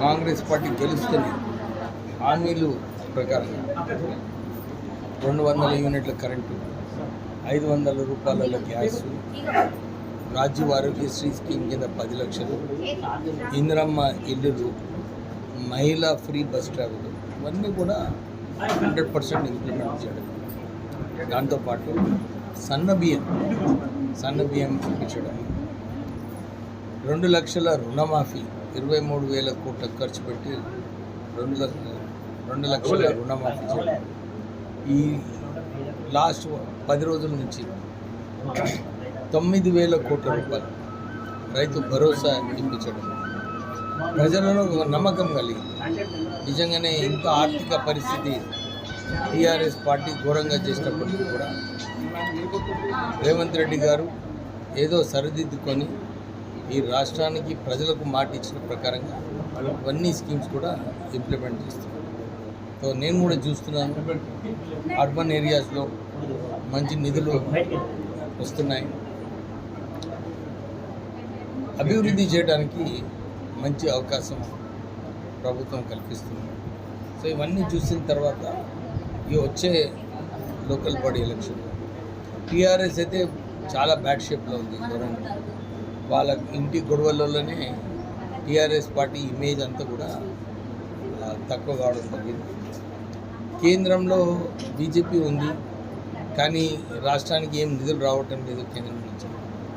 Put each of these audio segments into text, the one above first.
Congress party గెలుస్తుంది హామీలు ప్రకారం రెండు వందల యూనిట్ల కరెంటు ఐదు వందల రూపాయల గ్యాస్ రాజీవ్ ఆరోగ్యశ్రీ స్కీమ్ కింద పది లక్షలు ఇందిరమ్మ ఇల్లులు మహిళా ఫ్రీ బస్ ట్రావెల్ ఇవన్నీ కూడా హండ్రెడ్ పర్సెంట్ ఇంప్లిమెంట్ చేయడం. దాంతోపాటు సన్న బియ్యం సన్న బియ్యం ఇప్పించడం రెండు లక్షల రుణమాఫీ ఇరవై మూడు వేల కోట్ల ఖర్చు పెట్టి రెండు లక్ష రెండు లక్షల రుణమాఫీ చేయడం ఈ లాస్ట్ పది రోజుల నుంచి తొమ్మిది వేల కోట్ల రూపాయలు రైతు భరోసా ఇప్పించడం. ప్రజలలో ఒక నమ్మకం కలిగింది. నిజంగానే ఇంత ఆర్థిక పరిస్థితి టీఆర్ఎస్ పార్టీ ఘోరంగా చేసినప్పటికీ కూడా రేవంత్ రెడ్డి గారు ఏదో సరిదిద్దుకొని ఈ రాష్ట్రానికి ప్రజలకు మాట ఇచ్చిన ప్రకారంగా ఇవన్నీ స్కీమ్స్ కూడా ఇంప్లిమెంట్ చేస్తున్నాం సో నేను కూడా చూస్తున్నాను అర్బన్ ఏరియాస్లో మంచి నిధులు వస్తున్నాయి. అభివృద్ధి చేయడానికి మంచి అవకాశం ప్రభుత్వం కల్పిస్తుంది. సో ఇవన్నీ చూసిన తర్వాత ఈ వచ్చే లోకల్ బాడీ ఎలక్షన్ టీఆర్ఎస్ అయితే చాలా బ్యాడ్ షేప్లో ఉంది. ఘోరంగా వాళ్ళ ఇంటి గొడవలలోనే టీఆర్ఎస్ పార్టీ ఇమేజ్ అంతా కూడా తక్కువ కావడం జరిగింది కేంద్రంలో బీజేపీ ఉంది కానీ రాష్ట్రానికి ఏం నిధులు రావటం లేదు కేంద్రం నుంచి.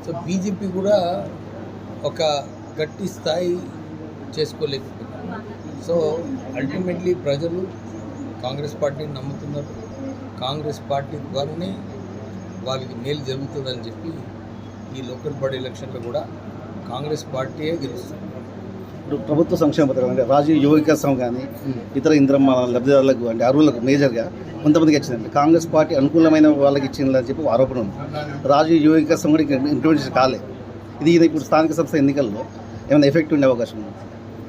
సో బీజేపీ కూడా ఒక గట్టి స్థాయి చేసుకోలేకపోయింది. సో అల్టిమేట్లీ ప్రజలు కాంగ్రెస్ పార్టీని నమ్ముతున్నారు. కాంగ్రెస్ పార్టీ ద్వారానే వాళ్ళకి మేలు జరుగుతుందని చెప్పి ఈ లోకల్ బాడీ ఎలక్షన్లో కూడా కాంగ్రెస్ పార్టీయే గెలుస్తుంది. ఇప్పుడు ప్రభుత్వ సంక్షేమ పథకం అంటే రాజీవ్ యువ వికాసం కానీ ఇతర ఇంద్రమ్మ లబ్ధిదారులకు అంటే అర్హులకు మేజర్గా కొంతమందికి ఇచ్చిందండి కాంగ్రెస్ పార్టీ అనుకూలమైన వాళ్ళకి ఇచ్చిందని చెప్పి ఆరోపణ ఉంది. రాజీవ్ యువ వికాసం కూడా ఇంకా ఇంప్లిమెంటేషన్ కాలే. ఇది ఇది ఇప్పుడు స్థానిక సంస్థ ఎన్నికల్లో ఏమైనా ఎఫెక్ట్ ఉండే అవకాశం ఉంది?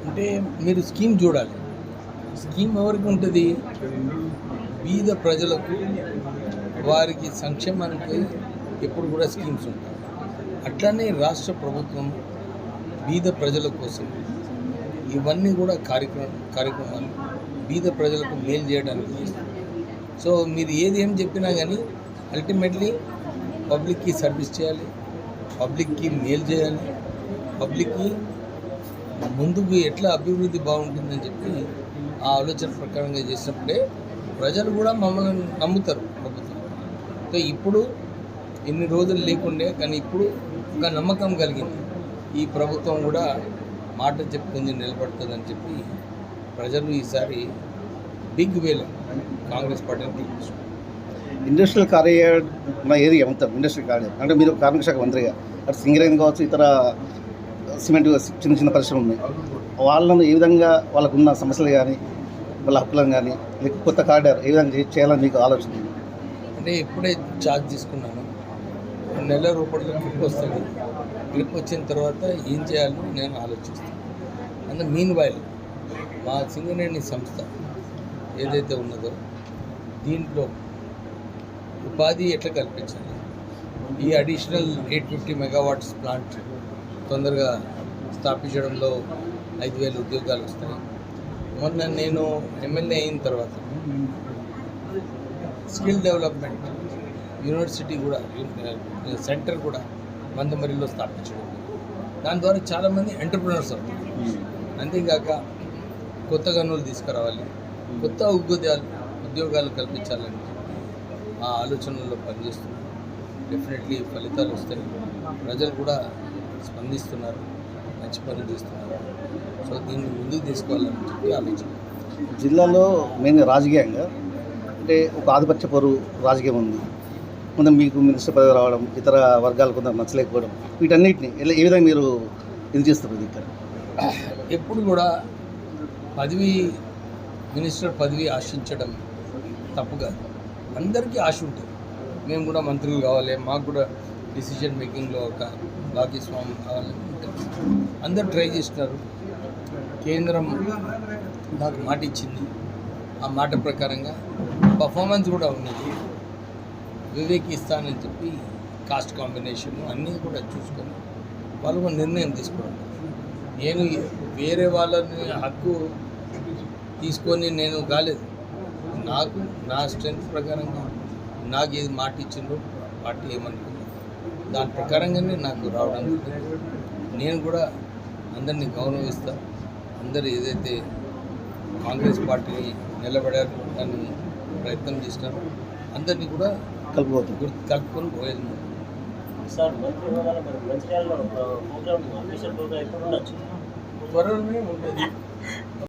అంటే మీరు స్కీమ్ చూడాలి. స్కీమ్ ఎవరికి ఉంటుంది? బీద ప్రజలకు వారికి సంక్షేమానికి ఎప్పుడు కూడా స్కీమ్స్ ఉంటాయి. అట్లనే రాష్ట్ర ప్రభుత్వం బీద ప్రజల కోసం ఇవన్నీ కూడా కార్యక్రమం కార్యక్రమాలు బీద ప్రజలకు మేలు చేయడానికి. సో మీరు ఏది ఏం చెప్పినా కానీ అల్టిమేట్లీ పబ్లిక్కి సర్వీస్ చేయాలి పబ్లిక్కి మేలు చేయాలి పబ్లిక్కి ముందుకు ఎట్లా అభివృద్ధి బాగుంటుందని చెప్పి ఆ ఆలోచన ప్రకారంగా చేసినప్పుడే ప్రజలు కూడా మమ్మల్ని నమ్ముతారు ప్రభుత్వం. సో ఇప్పుడు ఇన్ని రోజులు లేకుండే కానీ ఇప్పుడు ఒక నమ్మకం కలిగింది. ఈ ప్రభుత్వం కూడా మాట చెప్పుకుంది నిలబడుతుందని చెప్పి ప్రజలు ఈసారి బిగ్ వేలో కాంగ్రెస్ పార్టీని గెలిపించారు ఇండస్ట్రియల్ మన ఏరియా మొత్తం ఇండస్ట్రియల్ కారిడార్ అంటే మీరు కార్మిక శాఖ మంత్రిగా అటు సింగరేణి కావచ్చు ఇతర సిమెంట్ చిన్న చిన్న పరిశ్రమలు ఉన్నాయి. వాళ్ళను ఏ విధంగా వాళ్ళకున్న సమస్యలు కానీ వాళ్ళ హక్కులను కానీ కొత్త కారిడార్ ఏ విధంగా చేయాలని మీకు ఆలోచన? అంటే ఇప్పుడే ఛార్జ్ తీసుకున్నాను. నెల రూపాయలు గ్రిప్ వస్తుంది గ్రిప్ వచ్చిన తర్వాత ఏం చేయాలని నేను ఆలోచిస్తాను. అంటే మీన్ వైల్ మా సింగరేణి సంస్థ ఏదైతే ఉన్నదో దీంట్లో ఉపాధి ఎట్లా కల్పించాలి? ఈ additional eight fifty megawatts plant తొందరగా స్థాపించడంలో ఐదు వేల ఉద్యోగాలు వస్తాయి. మొన్న నేను ఎమ్మెల్యే అయిన తర్వాత స్కిల్ డెవలప్మెంట్ యూనివర్సిటీ కూడా సెంటర్ కూడా మందమరిలో స్థాపించడం. దాని ద్వారా చాలామంది ఎంటర్ప్రినర్స్ అవుతారు. అంతేకాక కొత్త గనులు తీసుకురావాలి కొత్త ఉద్యోగాలు ఉద్యోగాలు కల్పించాలని ఆ ఆలోచనలో పనిచేస్తున్నారు. డెఫినెట్లీ ఫలితాలు వస్తాయి. ప్రజలు కూడా స్పందిస్తున్నారు మంచి పనులు చేస్తున్నారు. సో దీన్ని ముందుకు తీసుకోవాలని చెప్పి ఆలోచన. జిల్లాలో మెయిన్గా రాజకీయంగా అంటే ఒక ఆధిపత్య పరు రాజకీయం ఉంది. కొంత మీకు మినిస్టర్ పదవి రావడం ఇతర వర్గాలు కొంత నచ్చలేకపోవడం వీటన్నిటిని ఎలా ఏ విధంగా మీరు ఇది చేస్తారు ఇక్కడ? ఎప్పుడు కూడా పదవి మినిస్టర్ పదవి ఆశించడం తప్పు కాదు. అందరికీ ఆశ ఉంటుంది. మేము కూడా మంత్రులు కావాలి మాకు కూడా డిసిజన్ మేకింగ్లో ఒక భాగస్వామ్యం కావాలని అందరు ట్రై చేస్తున్నారు కేంద్రం నాకు మాట ఇచ్చింది. ఆ మాట ప్రకారంగా పర్ఫార్మెన్స్ కూడా ఉన్నది. వివేక్ ఇస్తానని చెప్పి కాస్ట్ కాంబినేషన్ అన్నీ కూడా చూసుకొని వాళ్ళు ఒక నిర్ణయం తీసుకోవడం. నేను వేరే వాళ్ళని హక్కు తీసుకొని నేను కాలేదు. నాకు నా స్ట్రెంత్ ప్రకారంగా నాకు ఏది మాట ఇచ్చిండ్రో పార్టీ ఏమనుకుంది దాని ప్రకారంగానే నాకు రావడం నేను కూడా అందరినీ గౌరవిస్తా. అందరు ఏదైతే కాంగ్రెస్ పార్టీని నిలబడారు దాన్ని ప్రయత్నం చేసినారో అందరినీ కూడా కలుపుకోతుంది గుర్తు కలుపుకొని పోయేది సార్ మంత్రి హోదాలో మరి మంచిర్యాలలో ప్రోగ్రామ్ అఫీషియల్ ప్రోగ్రామ్ ఎప్పుడు ఉండొచ్చు త్వరలోనే ఉంటుంది